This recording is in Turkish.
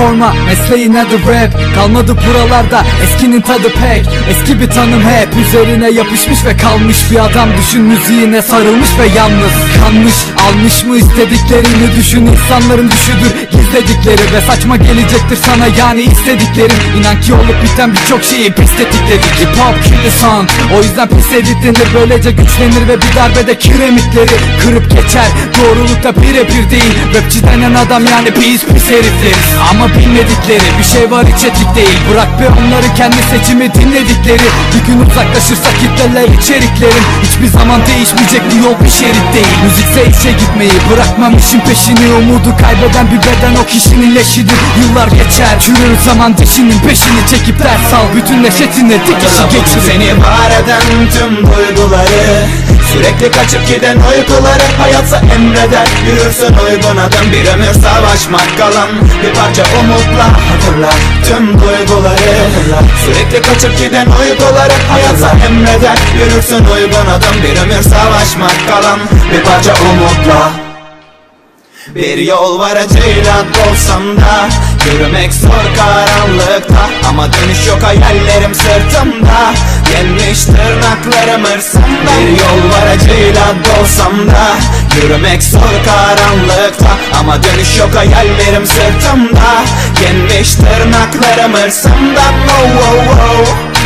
forma mesleğin adı rap? Kalmadı buralarda eskinin tadı pek. Eski bir tanım hep üzerine yapışmış ve kalmış. Bir adam düşün müziğine sarılmış ve yalnız Kanmış almış mı istediklerini düşün insanların düşüdür gizledikleri Ve saçma gelecektir sana yani istediklerin. İnan ki olup biten birçok şeyi pis tetikledik Hip hop sound o yüzden pis editlenir Böylece güçlenir ve bir darbede kiremitleri Kırıp geçer. Doğrulukta birebir değil Rapçi denen adam yani biz pis herifleriz Ama bilmedikleri bir şey var hiç etik değil. Bırak be onları kendi seçimi dinledikleri. Bir gün uzaklaşırsa kitleler içeriklerin Hiçbir zaman değişmeyecek bu yol bir şerit değil. Müzikse işe gitmeyi bırakmam işin peşini. Umudu kaybeden bir beden o kişinin leşidir. Yıllar geçer çürür zaman dişinin peşini. Çekip ders al Bütün neşetine dikişi Geçir. Geçirir seni var eden tüm duyguları Sürekli kaçıp giden uykuları Hayatsa emreder. Yürürsün uygun adım Bir ömür savaşmak kalan Bir parça umutla hatırla Tüm duyguları Sürekli kaçıp giden uykuları Hayatsa emreder. Yürürsün uygun adım Bir ömür savaşmak kalan Bir parça umutla bir yol var acıyla olsam da Yürümek zor karanlıkta Ama dönüş yok hayallerim sırtımda Gelmiş tırnaklarım hırsımda Bir yol var acıyla dolsam da Yürümek zor karanlıkta Ama dönüş yok hayallerim sırtımda Gelmiş tırnaklarım hırsımda oh, oh, oh.